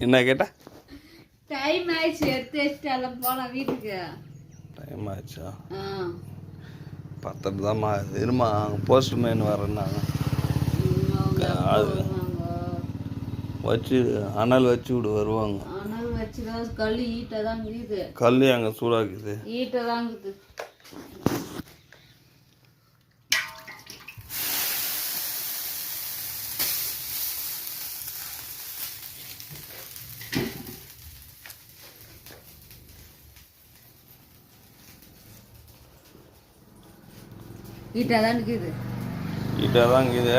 என்ன கேட்டா? டைம் ஆயிடுச்சு எடுத்து வச்சுட்டு எல்லாம் போலாம் வீட்டுக்கு. டைம் ஆச்சா? ஆ. பத்தரை தான்மா இருமா போஸ்ட் மேன் வரேன்னாங்க அது-. வச்சு அனல் வச்சு விடு வருவாங்க. ஆனால் வச்சுதான் கல் ஈட்டை தான் இருக்குது கல் அங்கே சூடாக்குது. ஈட்டை தான் இருக்குது ஈட்டை தான் இருக்குது கிட்ட தான் இருக்குது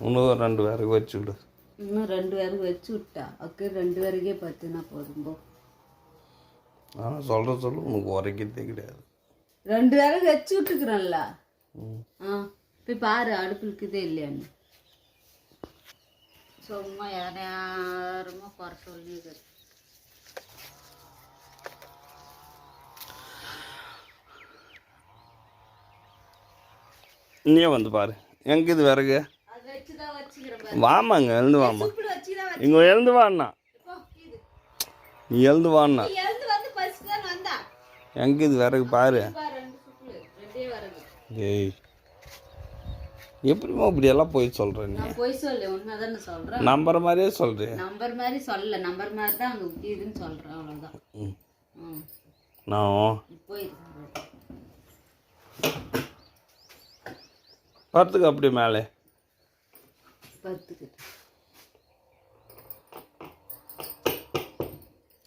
இன்னும் ரெண்டு பேருக்கு வச்சு விடு. இன்னும் ரெண்டு பேருக்கு வச்சு விட்டா. அக்கு ரெண்டு பேருக்கே பத்துனா போதும் போ. நான் சொல்கிற சொல்லு. உனக்கு உரைக்கிறதே கிடையாது. ரெண்டு பேருக்கு வச்சு விட்டுக்கிறேன்ல. ம். ஆ போய் பாரு அடுப்பு இருக்குதே இல்லையான்னு. சும்மா யாரையாருமா குறை சொல்லி நீயே வந்து பாரு. எங்க இது விறகு? வாமாங்க எழுந்து வாமா இப்படி இங்கே எழுந்து வாண்ணா. நீ எழுந்து வாண்ணா. எங்க இது விறகு பாரு. ஏய் எப்படிம்மா இப்படியெல்லாம் போய் சொல்கிற நீ? போய் சொல்லு சொல்கிறேன் நம்புற மாதிரியே சொல்கிறேன் நம்பர் மாதிரி சொல்லல நம்பர் மாதிரி தான் அங்கே இதுன்னு ம். ம். நான் போயிருக்கு பத்துக்கு அப்படி மேலே.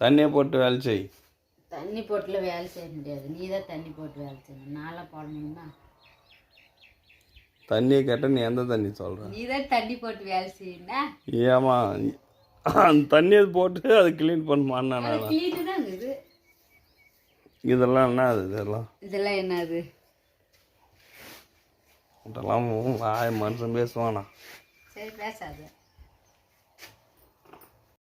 தண்ணியை போட்டு வேலை செய். தண்ணி போட்டுல வேலை செய்ய முடியாது. நீ தான் தண்ணி போட்டு வேலை செய்யணும். நான்லாம் போடணும்னா. தண்ணியை கேட்டால் நீ எந்த தண்ணி சொல்கிற நீ தான் தண்ணி போட்டு வேலை செய்யணும் ஏமா அந்த தண்ணியை போட்டு அதை க்ளீன் பண்ணுமான்னு நான் இதெல்லாம் என்ன அது? இதெல்லாம் இதெல்லாம் என்னது இதெல்லாம் வாய் மனுஷன் பேசுவானா? சரி பேசாது.